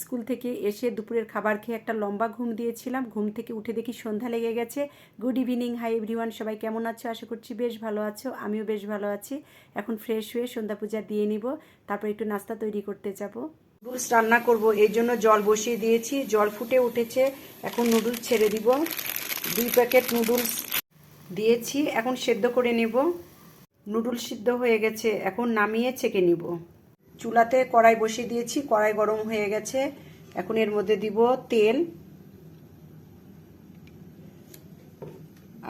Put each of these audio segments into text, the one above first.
School থেকে এসে দুপুরের খাবার খেয়ে একটা লম্বা ঘুম দিয়েছিলাম। ঘুম থেকে উঠে দেখি সন্ধ্যা লেগে গেছে। গুড ইভিনিং হাই এভরিওয়ান সবাই কেমন আছো? আশা করছি বেশ ভালো আছো। আমিও বেশ ভালো আছি। এখন ফ্রেশ হয়ে সন্ধ্যা পূজা দিয়ে নিব। তারপর একটু নাস্তা তৈরি করতে যাব। নুডলস রান্না করব এই জন্য জল বসিয়ে দিয়েছি। জল ফুটে উঠেছে। এখন নুডলস ছেড়ে দিব। দুই প্যাকেট নুডলস দিয়েছি। এখন সেদ্ধ করে নেব। নুডলস সিদ্ধ হয়ে গেছে। এখন নামিয়ে ছেঁকে নিব। চুলাতে কড়াই বসিয়ে দিয়েছি, কড়াই গরম হয়ে গেছে। এখন এর মধ্যে দিব তেল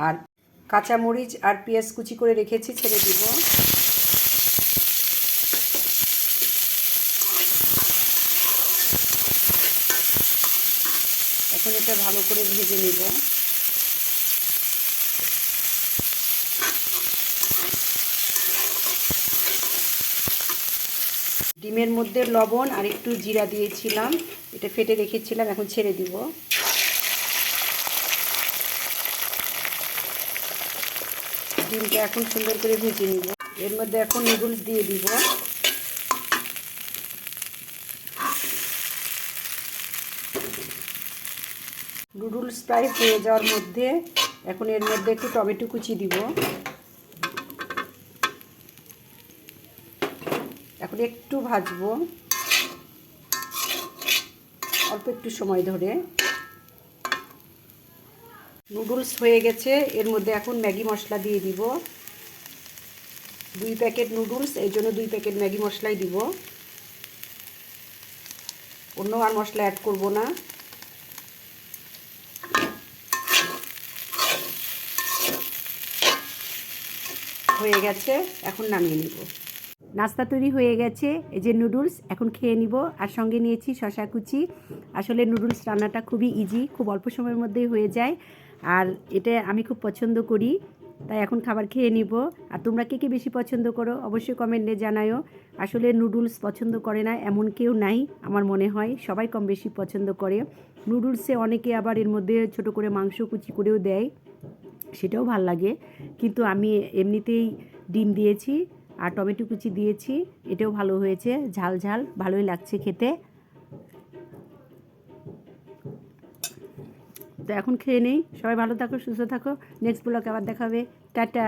আর কাঁচামরিচ আর পেঁয়াজ কুচি করে রেখেছি, ছেড়ে দিব। এখন এটা ভালো করে ভেজে নেব। ডিমের মধ্যে লবণ আর একটু জিরা দিয়েছিলাম। এটা ফেটে রেখেছিলাম, এখন ছেড়ে দিব। ডিমটা এখন সুন্দর করে ভেজে নিব। এর মধ্যে এখন নুডলস দিয়ে দিব। নুডলস প্রায় হয়ে যাওয়ার মধ্যে এখন এর মধ্যে একটু টমেটো কুচি দিব। এখন একটু ভাজবো। অল্প একটু সময় ধরে। নুডলস হয়ে গেছে। এর মধ্যে এখন ম্যাগি মশলা দিয়ে দিব। দুই প্যাকেট নুডলস, এই জন্য দুই প্যাকেট ম্যাগি মশলাই দিব। অন্য আর মশলা অ্যাড করব না। হয়ে গেছে, এখন নামিয়ে নিব। নাস্তা তৈরি হয়ে গেছে। এই যে নুডলস, এখন খেয়ে নিব। আর সঙ্গে নিয়েছি শশা কুচি। আসলে নুডলস রান্নাটা খুবই ইজি খুব অল্প সময়ের মধ্যেই হয়ে যায়। আর এটা আমি খুব পছন্দ করি, তাই এখন খাবার খেয়ে নিব। আর তোমরা কে কে বেশি পছন্দ করো, অবশ্যই কমেন্টে জানায়ও। আসলে নুডলস পছন্দ করে না, এমন কেউ নাই আমার মনে হয়। সবাই কম বেশি পছন্দ করে। নুডলসে অনেকে আবার এর মধ্যে ছোট করে মাংস কুচি করেও দেয়, সেটাও ভালো লাগে। কিন্তু আমি এমনিতেই ডিম দিয়েছি। আর টমেটো কুচি দিয়েছি, এটাও ভালো হয়েছে, ঝাল ঝাল, ভালোই লাগছে খেতে। তো এখন খেয়ে নেই, সবাই ভালো থাকো, সুস্থ থাকো নেক্সট ব্লগে আবার দেখা হবে, টাটা।